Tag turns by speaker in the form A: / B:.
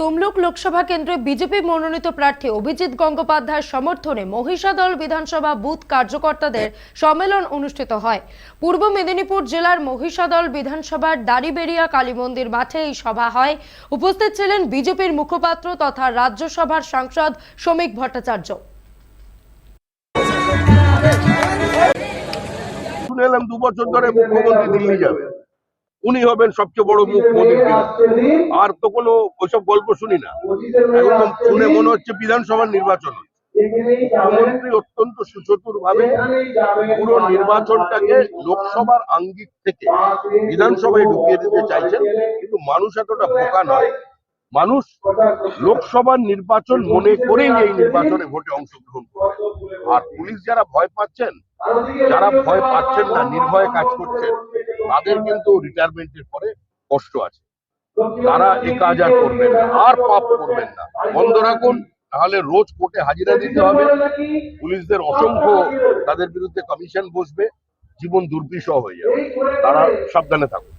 A: তমলুক লোকসভা কেন্দ্রে বিজেপি মনোনীত প্রার্থী অভিজিৎ গঙ্গোপাধ্যায়ের সমর্থনে মহিষাদল বিধানসভা বুথ কার্যকর্তাদের সম্মেলন অনুষ্ঠিত হয়। পূর্ব মেদিনীপুর জেলার মহিষাদল বিধানসভার দাড়িবেড়িয়া কালী মন্দির মাঠে এই সভা হয়। উপস্থিত ছিলেন বিজেপির মুখপাত্র তথা রাজ্যসভার সাংসদ শ্রমিক ভট্টাচার্য।
B: শুনে এলাম দু বছর ধরে মুখ্যমন্ত্রী দিল্লি যাবে। উনি হবেন সবচেয়ে বড় মুখ মোদীর আর তো কোনো ওইসব গল্প শুনি না। একদম শুনে মনে হচ্ছে বিধানসভার নির্বাচন। মুখ্যমন্ত্রী অত্যন্ত সুচতুর ভাবে পুরো নির্বাচনটাকে লোকসভার আঙ্গিক থেকে বিধানসভায় ঢুকিয়ে দিতে চাইছেন। কিন্তু মানুষ এতটা বোকা নয়। মানুষ লোকসভার নির্বাচন মনে করেই এই নির্বাচনে ভোটে অংশগ্রহণ করবে আর পুলিশ যারা ভয় পাচ্ছেন, যারা ভয় পাচ্ছেন না, নির্ভয়ে কাজ করছেন, তাদের কিন্তু রিটায়ারমেন্টের পরে কষ্ট আছে। তারা এ কাজ আর করবেন না, আর পাপ করবেন না। বন্ধ রাখুন তাহলে রোজ কোর্টে হাজিরা দিতে হবে। পুলিশদের অসংখ্য তাদের বিরুদ্ধে কমিশন বসবে, জীবন দুর্বিষহ হয়ে যাবে। তারা সাবধানে থাকুন।